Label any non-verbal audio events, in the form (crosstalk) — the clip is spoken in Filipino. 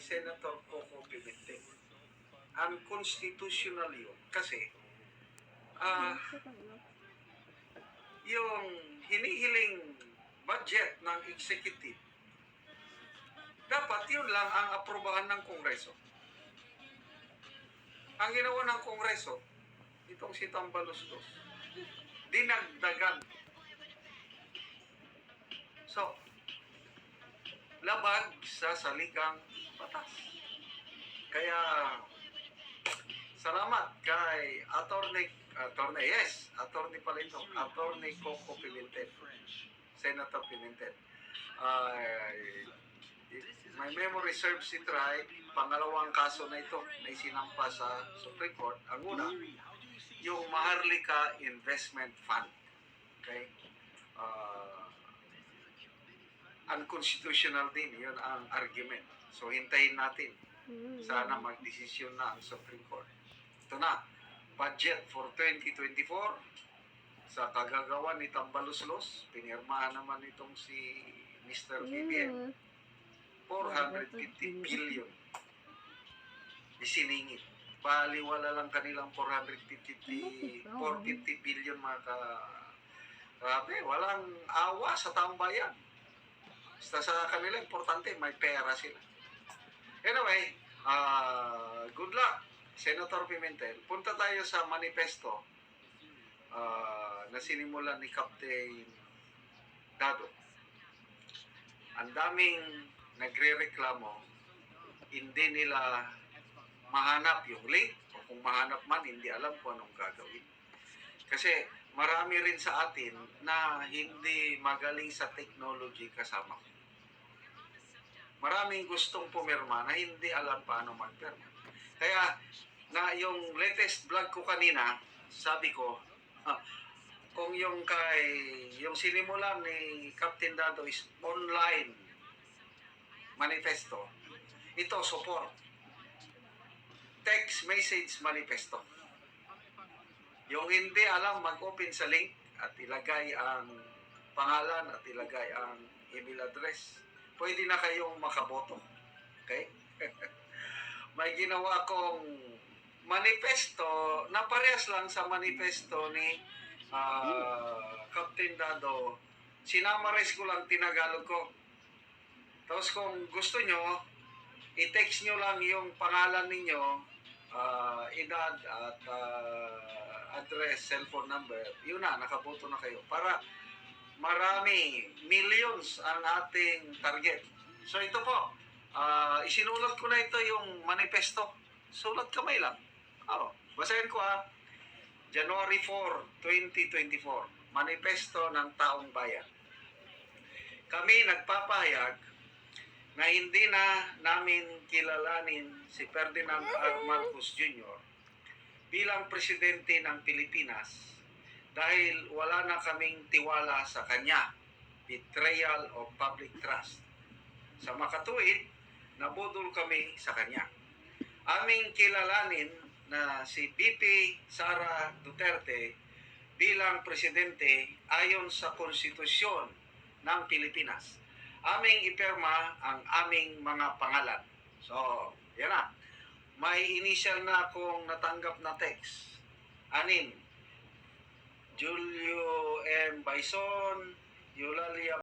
Senator Coco Pimentel. Unconstitutional yun. Kasi, ah, yung hinihiling budget ng executive, dapat yun lang ang aprobahan ng Kongreso. Ang ginawa ng Kongreso, itong si Tambaluslos, dinagdagan. So, labag sa saligang batas. Kaya, salamat kay Attorney, Attorney, yes, Attorney ito, Attorney Coco Pimentel, Senator Pimentel. If my memory serves it right, pangalawang kaso na ito na isinampa sa Supreme Court. Ang una, yung Maharlika Investment Fund. Okay? Uh, unconstitutional din, yun ang argument. So, hintayin natin. Sana magdesisyon na ang Supreme Court. Ito na, budget for 2024 sa kagagawa ni Tambaluslos, pinirmahan naman itong si Mr. BBM, 450 billion isiningit. Baliwala lang kanilang 450, 450 billion mga ka... Grabe, walang awa sa taong bayan. Basta sa kanila, importante, may pera sila. Anyway, ah good luck, Senator Pimentel. Punta tayo sa manifesto ah, na sinimulan ni Captain Dado. Ang daming nagre-reklamo, hindi nila mahanap yung link o kung mahanap man, hindi alam kung anong gagawin. Kasi marami rin sa atin na hindi magaling sa technology kasama. Maraming gustong pumirma na hindi alam paano magpirma. Kaya na yung latest vlog ko kanina, sabi ko, ah, kung yung kay yung sinimulan ni Captain Dado is online manifesto, ito support text message manifesto. Yung hindi alam mag-open sa link at ilagay ang pangalan at ilagay ang email address, pwede na kayong makaboto. Okay? (laughs) May ginawa kong manifesto na parehas lang sa manifesto ni ah, Captain Dado. Sinamarize ko lang tinagalog ko. Tapos kung gusto nyo, i-text nyo lang yung pangalan ninyo, ah, edad at ah, address, cellphone number. Yun na, nakaboto na kayo. Para marami, millions ang ating target. So ito po, ah, isinulat ko na ito yung manifesto. Sulat kamay lang. Oh, basahin ko ha. January 4, 2024. Manifesto ng Taong Bayan. Kami nagpapahayag na hindi na namin kilalanin si Ferdinand R. Marcos Jr. bilang presidente ng Pilipinas dahil wala na kaming tiwala sa kanya. Betrayal of public trust. Sa makatuwid, nabudol kami sa kanya. Aming kilalanin na si BP Sara Duterte bilang presidente ayon sa konstitusyon ng Pilipinas aming ipirma ang aming mga pangalan. So, yan na. May initial na akong natanggap na text. Anin, Julio M. Bison, Eulalia